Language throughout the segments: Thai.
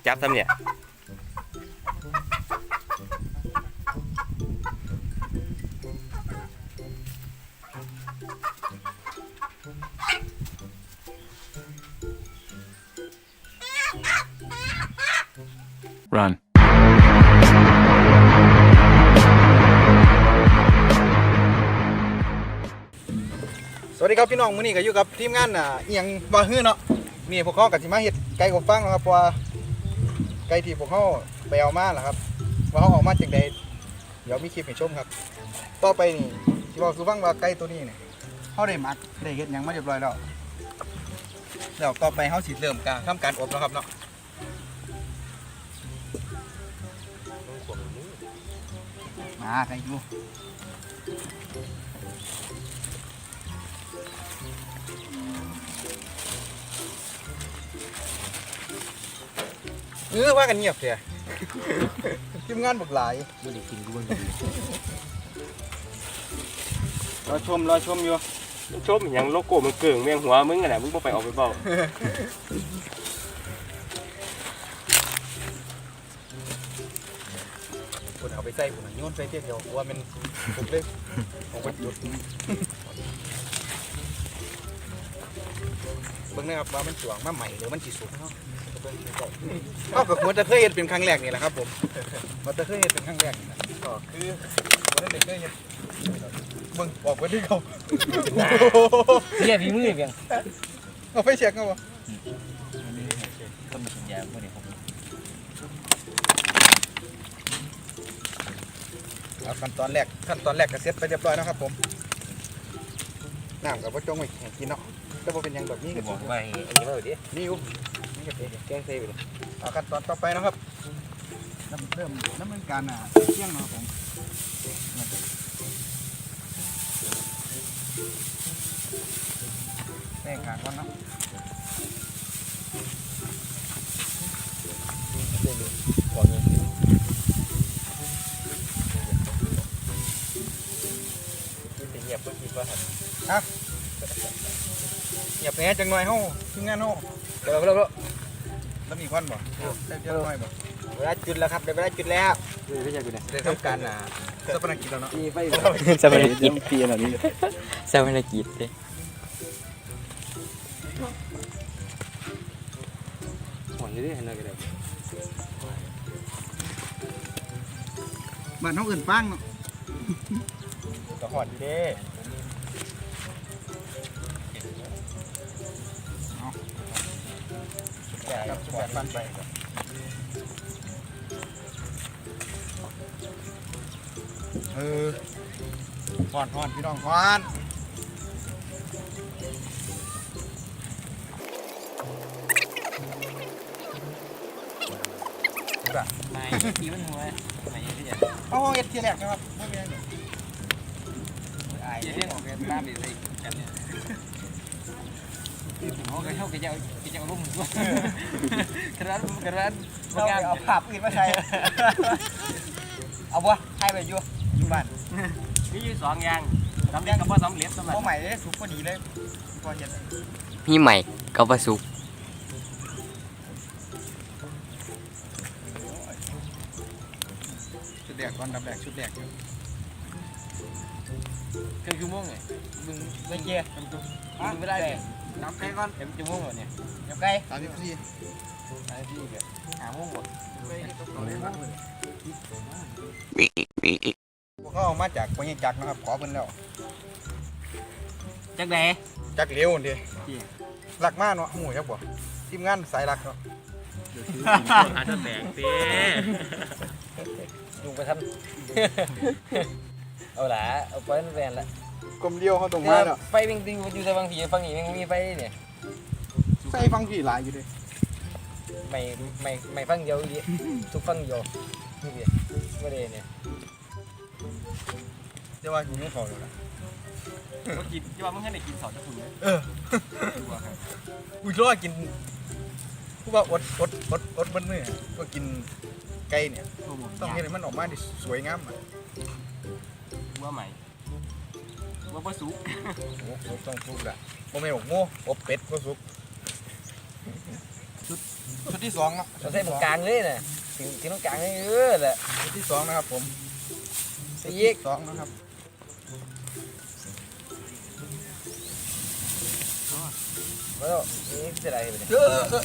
มึงจับทำเนี่ย Run. สวัสดีครับพี่น้องมื้อนี้ก็อยู่กับทีมงานอะเอียงบ่ฮื้อเนาะนี่พวกเขาก็สิมาเฮ็ดไก่กบฟังเนาะครับเพราะว่า ไก่ที่พวกเขาไปเอามาล่ะครับ ว่าเขาออกมาจากใดเดี๋ยวมีคลิปให้ชมครับ ต่อไปนี่สิบอกสู่ฟังว่าไก่ตัวนี้เนี่ยเขาได้หมักได้เฮ็ดหยังมาเรียบร้อยแล้วแล้วต่อไปเขาสิเริ่มการทำการอบแล้วครับเนาะมาใส่อ เออว่ากันเงียบเถอะทีมงานบักหลายไม่ได้กินกูบ้างรอชมรอชมอยู่ชมอย่างโลโก้มันเกิ่งเมียงหัวมึงอะนะมึงบ่ไปออกไปเปล่าคนเอาไปใส่ผมโยนใส่เที่ยวเดียวว่ามันถูกเลยเอาไปจุดเบิ่งนะครับว่ามันสวงมาใหม่หรือมันจีสุกเนาะ เบิ่งใกล้ๆเอากับหัวตะเคยเห็นเป็นครั้งแรกนี่แหละครับผมหัวตะเคยเห็นเป็นครั้งแรกนี่นะก็คือวันนั้นเด็กเคยเห็นเบิ่งบอกไว้ที่เขาเนี่ยพี่มือเพียงเอาไฟเช็คเอาบ่ต้นสัญญาเมื่อไหร่ผมเอาขั้นตอนแรกขั้นตอนแรกก็เสร็จไปเรียบร้อยแล้วครับผมน้ำกับว่าจงไว้ให้กินเนาะแต่ว่าเป็นหยังแบบนี้ก็บอกว่าอันนี้ว่าดินี่อยู่ นี่ก็เป็นแกงเซ่ไปเลยเอาขั้นตอนต่อไปนะครับน้ำเริ่มน้ำเนินการอะเที่ยงเนาะผมแป้งกลางก่อนเนาะบอกเงินเงียบเพิ่งคิดว่าอย่าแพ้จังหน่อยเฮาทีมงานเฮาเดี๋ยวเราเราแล้ว มีควันบ่ได้เยอะหน่อยบ่เวลาจุดแล้วครับเดี๋ยวเวลาจุดแล้วไม่ใช่กูนะได้ทำการอะสัปนกิจแล้วเนาะมีไฟสวัสดีกินปีอะไรนี้สวัสดีกิจเลยหอนอยู่ดิเห็นอะไรกันเลยบ้านเฮาเอิ้นปังเนาะก็หอนอยู่ดิ แบบปันไปเออฮอนฮอนพี่น้องฮอนไม่ตีมันหัวไม่ยังที่จะเอาเฮ็ดทีแรกนะครับบ่มีหยังอายเรื่องของกันบ้านไปเลยกันเนี่ย เขาก็เข้าไปจะไปจะรุ่มด้วยกระดานกระดานเอาภาพอื่นมาใช้เอาบ่ให้ไปยู่อยู่บ้านมีอยู่สองอย่างสำเร็จกับว่าสำเร็จสำหรับบ่ใหม่เลยสุกพอดีเลยพอเฮ็ดพี่ใหม่ก็ประสุกชุดแรกก่อนดับแรกชุดแรกอยู่คือคือม่วงไงมึงไม่เกี่ยมึงไม่ได้น้ำ แป้งก่อนเอ็มจะม่วงเหรอเนี่ยเดี๋ยวไก่สามสิบสี่ไอ้พี่เกี่ยหาม่วงหมดพวกเขาเอามาจากปัญญจักรนะครับขอเพิ่นแล้วจักแดจักเร็วนี่รักมากเนาะหูจักบ่ทีมงานสายรักเนาะหาตัวแตกสิยุงไปทันเอาละเอาไปนั่นแฟนละ กลมเดียวเขาตรงมาเนาะไฟวิ่งติงอยู่แต่บางทีฟังนี้มันมีไฟเนี่ยใส่ฟังพี่หลายอยู่เด้ไม่ไม่ไม่ฟังเดียวดิทุกฟังเดียวนี่ดิไม่ได้เนี่ยแต่ว่าหิวเขาอยู่นะมึงกินที่ว่ามึงให้ได้กินสอนจะคุณเลยเอออุ้ยรอกินผู้ว่าอดอดอดอดเบิ้ลมือก็กินไก่เนี่ยต้องเห็นให้มันออกมาดิสวยงามอะว่าใหม่ ว่าบ่สุกโอ้โหต้องสุกอะบ่แม่นบอกโง่อบเป็ดก็สุกชุดที่สองเนาะเราใส่ตรงกลางเลยน่ะถึงถึงตรงกลางนี่เออแหละชุดที่สองนะครับผมใส่อีกสองนะครับมาแล้วนี่เสียอะไรไปเนี่ยเออเออ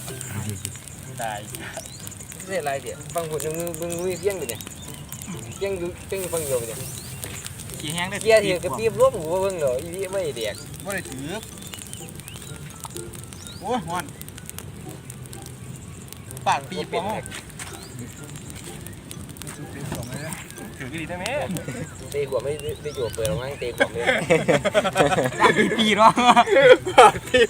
ตายเสียอะไรเดี๋ยวบางคนยังมือบึงมือเพี้ยงไปเนี่ยเพี้ยงอยู่เพี้ยงอยู่ฟังเดียวไปเนี่ย ขี้แห้งได้เพี้ยเถียงกับปีบรวมหัวเบิ่งเหรออีนี่ไม่เด็กไม่ได้ถือโอ้ยฮอนปากปีปีบเป็นบ่แหกถือกี่ดีได้ไหมเตะหัวไม่ได้จั่วเปิดออกมาเตะหัวไม่ได้ได้ปีเนาะเบิ่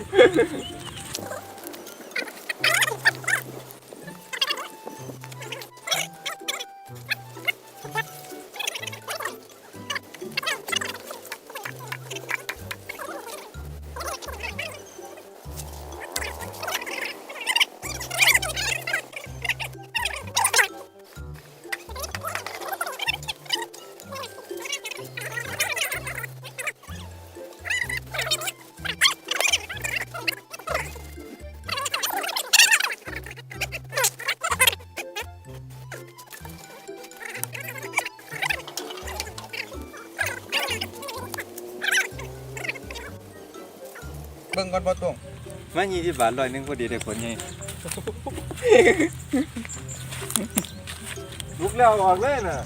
งก่อนบ่ตรงมายี่สิบบาทร้อยหนึงพอดีได้ผลไงลุกแล้วออกเลยน่ะ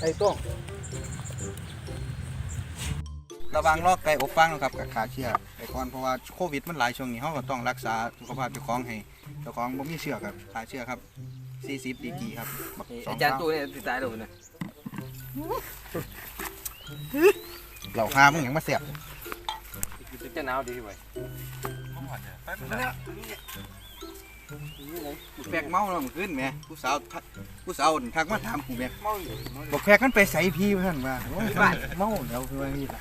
ไอ้ตรงระวังลอกไก่อบฟางนะครับกับขาเชื้อไปก่อนเพราะว่าโควิดมันหลายช่วงนี้เฮาก็ต้องรักษาสุขภาพเจ้าของให้เจ้าของบ่มีเชื้อครับขาเชื้อครับ 40ดีกรีครับบักสองอาจารย์เท่าตู้เนี่ยติดตายแล้วนะ เหล่าหามึงหยังมาเสียบจะหนาวดีไว้แฟกเมาแล้วมันขึ้นแหม่ผู้สาวทักผู้สาวทักมาถามกูแหม่บอกแฟกมันไปใส่พี่เพิ่อนว่าโอ้ยเมาแล้วคือว่านี่ล่ะ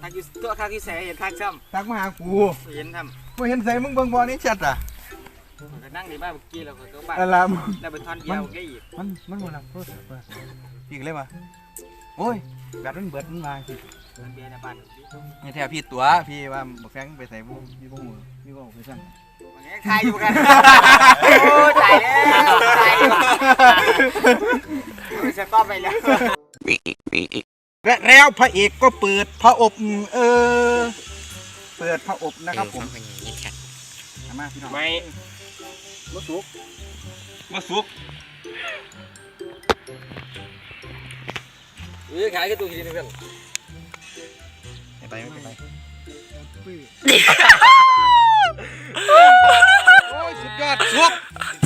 ทางที่ตัวทางที่แสเห็นทางซ้ทักมาหากูำเห็นทำบ่เห็นใส่มึงเบิ่งบ่นี่ชัดอะมันก็นั่งในบ้านเมื่อกี้เราก็บ้านอะไรมึงแล้วไปทอนเดียวก็อีกมันมันบ่รับโทรศัพท์ว่ะอีกเลยว่ะโอ้ยแบตมันเบิดมันมาสิ เบียร์ในบ้านนี่แท้พี่ตัวพี่ว่าบอกแฟงไปใส่บ่พี่บ่ฮู้พี่บ่ไปสั่นทายอยู่กันโอ้ตายแล้วตายแล้วจะต้อไปแล้วและแล้วพระเอกก็เปิดพระอบเออ เปิดพระอบนะครับผมเอามาพี่น้องไม่บ่สุกมาสุกเออขายก็ตัวทีนึ งกันไม่ไปไม่ไปโอ้ยสุดยอดสุก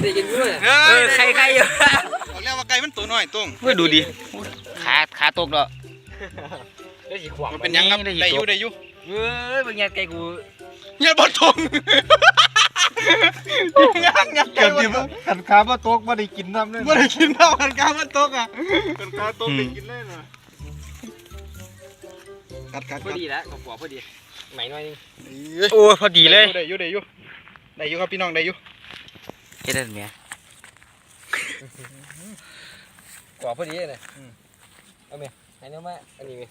ได้ยินด้วยเออใครใครอยู่บอกแล้วว่าไก่มันตัวน้อยตรงเฮ้ยดูดิขาขาตกแล้วได้สีขวางมันเป็นหยังครับได้ได้อยู่อยู่ได้อยู่เฮ้ยเป็นไงไก่กูเงี้ยบ่ตรงยังยังไก่บ่ตรงขันขาบ่ตกบ่ได้กินน้ำเลยบ่ได้กินเท่ากันกามันตกอะกันกาตกได้กินเลยนะ กัดกัดพอกัดดีแล้วกับหัวพอดีใหม่หน่อยนึงโอ้พอดีเลยได้อยู่ได้อยู่ได้อยู่ครับพี่น้องได้อยู่เฮ็ดได้ไหมหัวพอดีเลยเอาไหมให้เนื้อมาอันนี้ไหม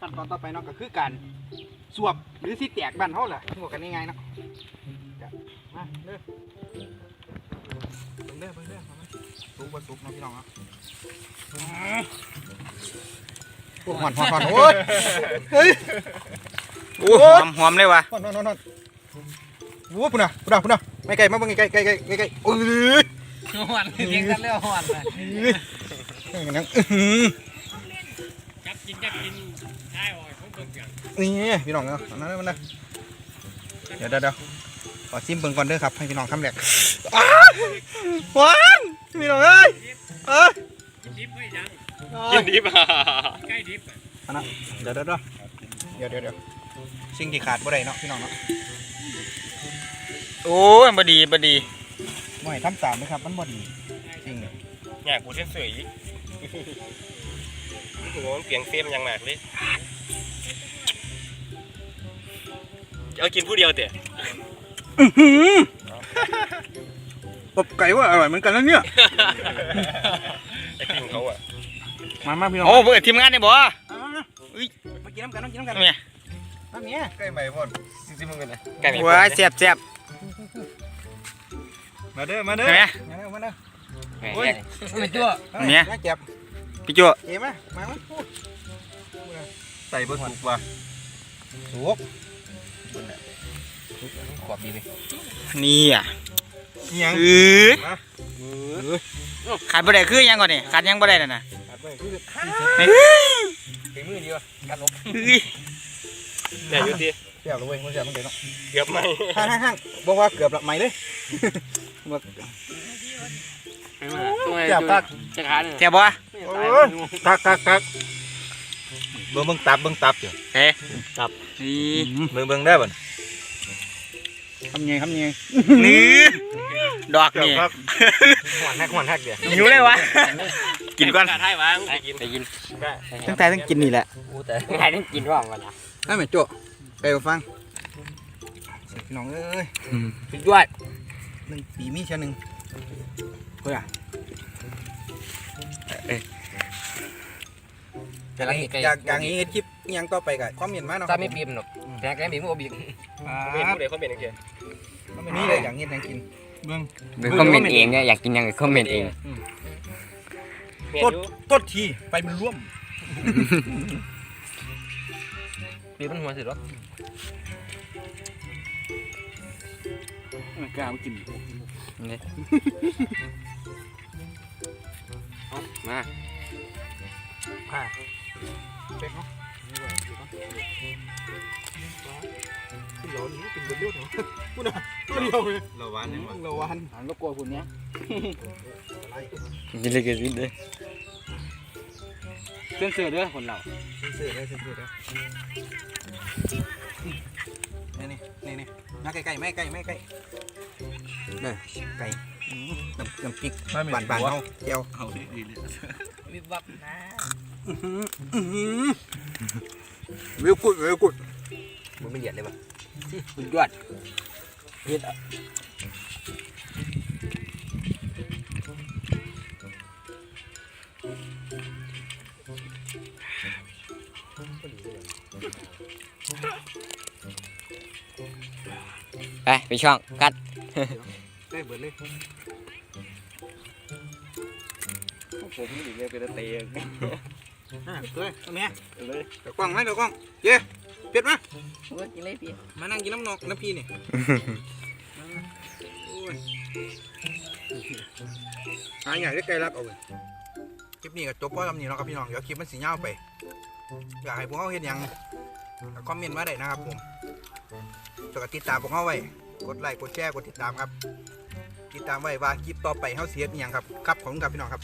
ขั้นตอนต่อไปเนาะก็คือการสวบหรือที่แตกบ้านเฮาแหละหัวกันง่ายๆเนาะจะมาเด้อเบิ่งเด้อเบิ่งเด้อเอามาสุกบ่สุกเนาะพี่น้องเนาะ โอ้หอนหอนหอนโอ้ยเฮ้ยโอ้หอมหอมเลยว่ะหอนหอนหอนหอนโอ้ปุ่นน่ะปุ่นน่ะปุ่นน่ะไม่ไกลมาเบิ่งไกลไกลไกลไกลไกลโอ้ยหอนเลี้ยงกันแล้วหอนเลยนี่กันยังอื้อหือจับกินจับกินใช่โอ้ยผมเบิ่งอย่างนี่พี่น้องเนาะเอานั่นมันนะเดี๋ยวเดี๋ยวเดี๋ยวขอซิมเบิ่งก่อนเด้อครับให้พี่น้องคำแรกอ้าวหวานพี่น้องเอ้ยเอ้ย ดิบไม่ยังกินดิบใกล้ดิบเดี๋ยวเดี๋ยวเดี๋ยวเดี๋ยวเดี๋ยวสิ่งที่ขาดบ่ได้เนาะพี่น้องเนาะโอ้ยบดีบดีบ่ให้ทำตามนะครับ มันบ่ดีจริงอยากกูเส้นเสยอีกโอ้โหมันเปลี่ยนเฟรมอย่างหนักเลยเอากินผู้เดียวเตะอบไก่ว่าอร่อยเหมือนกันนะเนี่ย ไอ้กินเขาอะมามาพี่น้องโอ้เพื่อทีมงานเนี่ยบ่เอามามาเอ้ยมากินน้ำกันมากินน้ำกันเนี่ยมทำเนี้ยใกล้ใหม่พ่นซิมึงกันนะไก่ไม่ว้ายเสียบเสียบมาเด้อมาเด้อเห็นไหมมาเด้อมาเด้อโอ้ยไม่ตัวเนี่ยมาเก็บพี่จั่วเก็บมามามาพูดใส่บ่ถูกว่ะถูกขอบดีเลยนี่อะอิหยังเออ ขาดบ่ได้คือหยังก่อนนี่ขาดหยังบ่ได้น่ะนะตัดไปคือฝีมือดีวะกันลบเฮ้ยแต่อยู่ที่เสียบเลยเว้ยมันเสียบมันเดี๋ยวเนาะเกือบไหมห่างห่างห่างบอกว่าเกือบละไหมเลยเกือบตักจะขาเนี่ยเสียบบ่โอ้ยตักตักตักเบิ่งเบิ่งตับเบิ่งตับอยู่เฮ้ตับนี่เบิ่งเบิ่งได้บ่ทำยังไงทำยังไงนี่ ดอกนี่ครับหวานแทกหวานแทกเดียวหิวเลยวะกินก่อนไทยวางไปกินไปกินตั้งแต่ต้องกินนี่แหละกูแต่ใครต้องกินร่องกันนะได้ไหมโจ้ไปฟังพี่น้องเอ้ยสุดยอดหนึ่งปีมีเช่นหนึ่งเฮ้ยแต่ละเหตุอยากอยากนี้คลิปอิหยังต่อไปกับคอมเมนต์มาเนาะถ้าไม่ปีมหรอกแต่แกปีมก็บีบเป็นผู้ใดเขาเป็นยังไงคอมเมนต์นี่เลยอย่างนี้อย่างกิน เบิ่งเป็นคอมเมนต์เองเนี่ยอยากกินยังไงคอมเมนต์เองเมียต้นอยู่ต้นทีไปมันร่วมปีมันหัวสุดหรอกล้ากินมาเป็ดเนาะขึ้น เหลาหนีขึ้นเดือดเนาะพูดนะตัวเดียวเลยเราวานยังเราวันหันก็กลัวคุณเนี้ยกินเลยกินเลยเส้นเสือด้อคนเราเส้นเสือด้วยเส้นเสือด้วยนี่นี่นี่นี่มาใกล้ๆไม่ใกล้ไม่ใกล้เนี่ยไก่น้ำน้ำพริกบานบานเขาเจียวเอาดีๆเลยวิบวับนะ วิวกุดวิวกุดมึงไม่เหยียดเลยปะสุดยอดไปไปช่ องกัดได้เบิดเลยผมนี่เรียกเป็นเตะอะเลยตรงนี้เลยเดี๋ยวกล้องไหมเดี๋ยวกล้องเย้เป็ดมากินเลยพี่มานั่งกินน้ำนอกน้ำพี่นี่โอ้ยหาใหญ่ได้ไกลรักเอาเลยคลิปนี้ก็จบเพราะทำนี่เนาะครับพี่น้องเดี๋ยวคลิปมันสีเงาวไปอยากให้พวกเขาเห็นยังก็คอมเมนต์มาได้นะครับผมจะกดติดตามพวกเขาไว้ กดไลค์ กดแชร์ กดติดตามครับ ติดตามไว้ว่าคลิปต่อไปเขาเสียอหย่างครับ ครับผมครับพี่น้องครับ